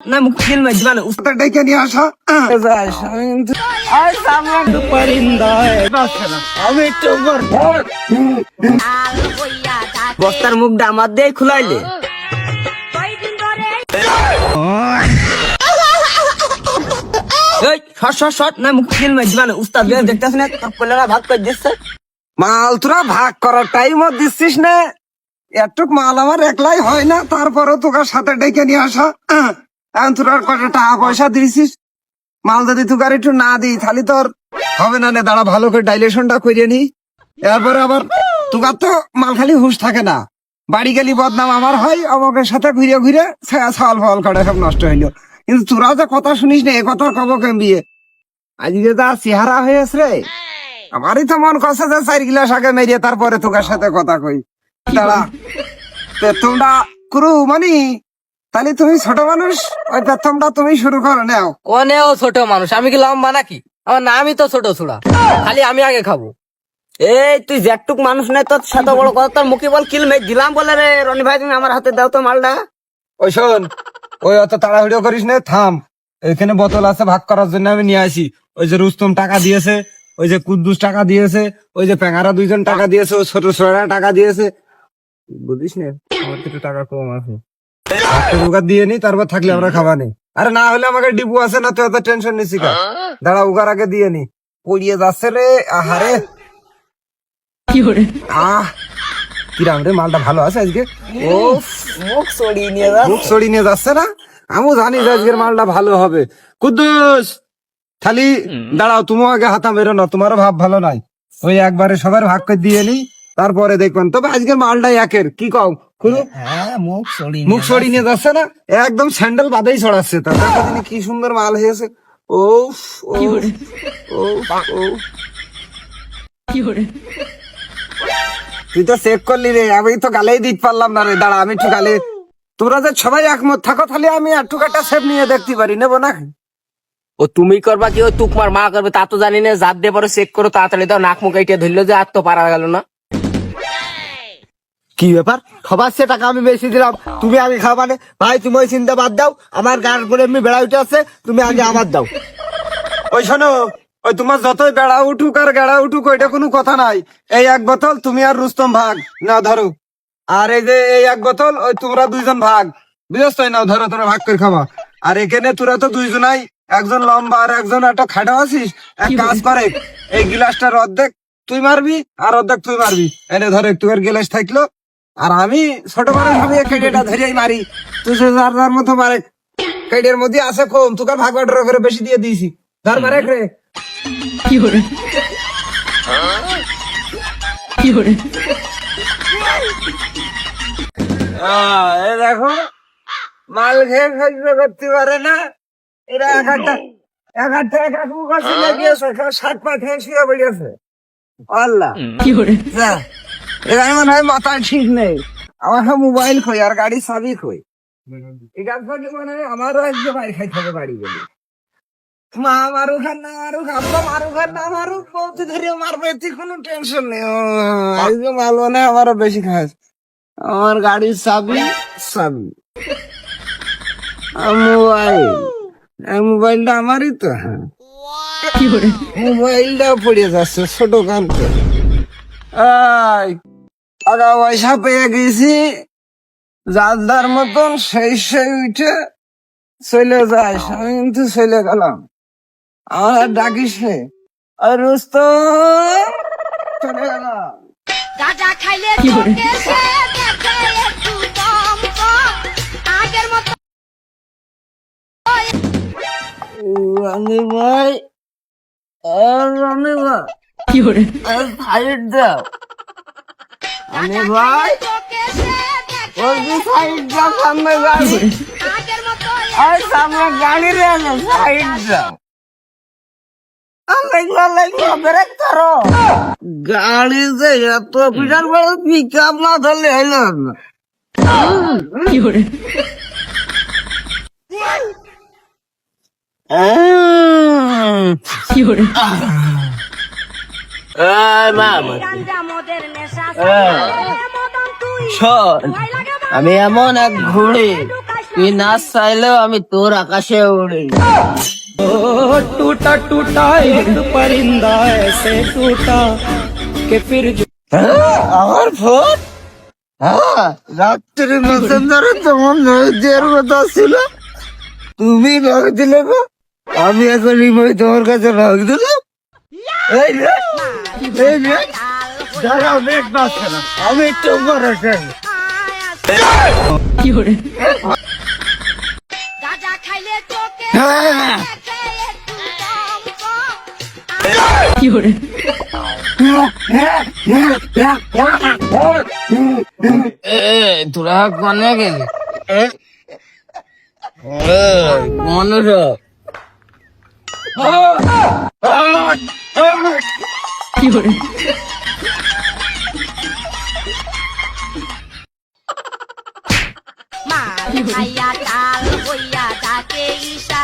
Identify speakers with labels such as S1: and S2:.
S1: না মুখ কিল মাই দিবানে
S2: উস্তাদ ডেকে নিয়ে আসা।
S1: আর সামনে একটু পরিন্দা আমি একটু বস্তার মুখটা আমার দিয়ে খুলাইলে
S2: মাল তোরা ভাগ করার টাইমও দিচ্ছিস না। এটুক মাল আমার একলাই হয় না তারপরে তোকে সাথে ডেকে নিয়ে আসা। এখন তোরা কটা টাকা পয়সা দিয়েছিস? মাল যদি তোকে আর একটু না দিই, তাহলে তোর হবে না নে, দাঁড়া, ভালো করে ডাইলেশনটা করিয়ে নি। এরপরে আবার তোকার তো মাল খালি হুশ থাকে না। বাড়ি গেলি বদনাম আমার হয় আমাকে সাথে ঘুরে ঘুরে ছাল ফল করে সব নষ্ট হইল। কিন্তু তোরা যে কথা শুনিস না, এ কথা কব কেমবিয়ে আজকে যা চেহারা হয়েছে রে। আমারই তো মন কষে যে চার গিলাস আগে মেরিয়ে তারপরে তোকার সাথে কথা কই। দাঁড়া তোমরা ক্রু, মানি তাহলে তুমি ছোট মানুষ ওই প্রথমটা তুমি শুরু করো নেও।
S1: ও ছোট মানুষ। আমি কি লম্বা নাকি? আমার নামই তো ছোট ছোড়া। খালি আমি আগে খাব। এই তুই যেটুক মানুষ নাই তোর সাথে বড় কথা তোর মুখে বল কিল মেয়ে দিলাম বলে রে রনি ভাই তুমি আমার হাতে দাও তো মালটা।
S2: ওই শোন ওই অত তাড়াহুড়ো করিস না থাম। এখানে বোতল আছে ভাগ করার জন্য আমি নিয়ে আসি। ওই যে রুস্তম টাকা দিয়েছে ওই যে কুদ্দুস টাকা দিয়েছে ওই যে প্যাঙারা দুইজন টাকা দিয়েছে ওই ছোট ছোড়া টাকা দিয়েছে। বুঝিস না আমার তো টাকা কম আছে। উগার দিয়ে নি তারপর থাকলে আমরা খাবা নেই। আরে না হলে আমাকে ডিবু আছে না তুই অত টেনশন নিছি কা দাঁড়া উগার আগে দিয়ে নি। পড়িয়ে যাচ্ছে রে আহারে আহ কিরাম রে মালটা ভালো আছে আজকে?
S1: ও মুখ সরিয়ে নিয়ে যা
S2: বুক সরি নিয়ে যাচ্ছে না? আমিও জানি যে আজকের মালটা ভালো হবে। কুদ্দুস খালি দাঁড়াও তুমিও আগে হাতা মেরো না তোমারও ভাব ভালো নাই। ওই একবারে সবার ভাগ করে দিয়ে নি তারপরে দেখবেন। তবে আজকের মালটা একের কি কও?
S1: মুখ সরিয়ে
S2: নিয়ে যাচ্ছে। না? একদম স্যান্ডেল বাদেই ছড়াচ্ছে তিনি কি সুন্দর মাল হয়েছে? ও ও ও ও তুই তো চেক করলি রে আমি তো গালেই দিতে পারলাম না রে। দাঁড়া আমি একটু গালে তোরা যে সবাই একমত থাকো তাহলে আমি আর একটা সেপ নিয়ে দেখতে পারি। নেব না?
S1: ও তুমি করবা কি? ও তুকমার মা করবে তা তো জানি না। যার দিয়ে পরে চেক করো তাড়াতাড়ি দাও নাক মুখ এইটা ধরলো যে আর তো পারা গেল না।
S2: কি ব্যাপার? সবার সে টাকা আমি বেশি দিলাম। তুমি আগে খাবা না ভাই তুমি ওই চিন্তা বাদ দাও। আমার গান করে এমনি বেড়া উঠে আছে তুমি আগে আমার দাও। ওই শোনো ওই তোমার যতই বেড়া উঠুক আর গেড়া উঠুক ওইটা কোনো কথা নাই। এই এক বোতল তুমি আর রুস্তম ভাগ। না ধরো। আর এই যে এই এক বোতল ওই তোমরা দুইজন ভাগ। বুঝছ নাও ধরো তোরা ভাগ করে খাবা। আর এখানে তোরা তো দুইজনাই একজন লম্বা আর একজন একটা খাটো আছিস। এক কাজ করে এই গিলাসটার অর্ধেক তুই মারবি আর অর্ধেক তুই মারবি। এনে ধর একটু করে গিলাস থাকল। আর আমি ছোট আমি এই কেটেটা ধরেই মারি। তুই যার যার মতো মারে। কেটের মধ্যে আছে কম তোকে ভাগ বাটর করে বেশি দিয়ে দিয়েছি। ধর মারে রে। আহ, এই দেখো মাল খেয়ে সহ্য করতে পারে না। এরা এক একটা এক একটা এক এক মুখ আছে লাগিয়েছে ষাট পা খেয়ে শুয়ে বেরিয়েছে আল্লাহ। কি যা, এরা মনে হয় মাথায় ঠিক নেই। আমার সব মোবাইল খই আর গাড়ি চাবি খই এটা করলে মানে আমারও একদম মার খাইতে হবে বাড়ি গেলে। মা মারুক আর না মারুক আব্বা মারুক আর না মারুক বলতে ধরে মারবে এতে কোনো টেনশন নেই। আজকে মাল মানে আমারও বেশি খাস। আমার গাড়ির চাবি চাবি মোবাইল মোবাইলটা আমারই তো হ্যাঁ। মোবাইলটাও পড়ে যাচ্ছে ছোট কান করে এই, টাকা পয়সা পেয়ে গেছি। যার মতন সেই সেই উঠে চলে যায়। আমি কিন্তু চলে গেলাম। আমার আর ডাকিস নে। আর চলে গেলাম।
S3: গাঁজা খাইলে
S1: রানি ভাই আর রানি ভাই। আর সাইড দাও। রানি ভাই বলছি সাইড দাও সামনে গাড়ি। আর সামনে গাড়ি রে সাইড দাও লাগল লাগল ব্রেক করো গাড়ি যে এত বিশাল বড় পিক আপ না ধরলে হইল না। মামা আমি এমন এক ঘুড়ি
S4: তুই না চাইলেও আমি তোর আকাশে উড়ি।
S1: আমার ফোন? হ্যাঁ রাত্রি মেসেঞ্জারে তোমার নদীর কথা ছিল। তুমি নখ দিলে গো আমি এখন ইমই তোমার কাছে নখ দিলাম? এই রে এই রে দাঁড়াও নেট পাচ্ছে না আমি একটু পরে যাই। হ্যাঁ।
S3: কম কম
S4: তোরা কনে গেলি মানুষ
S3: মাল খাইয়া তাল হইয়া ডাকে ইশারা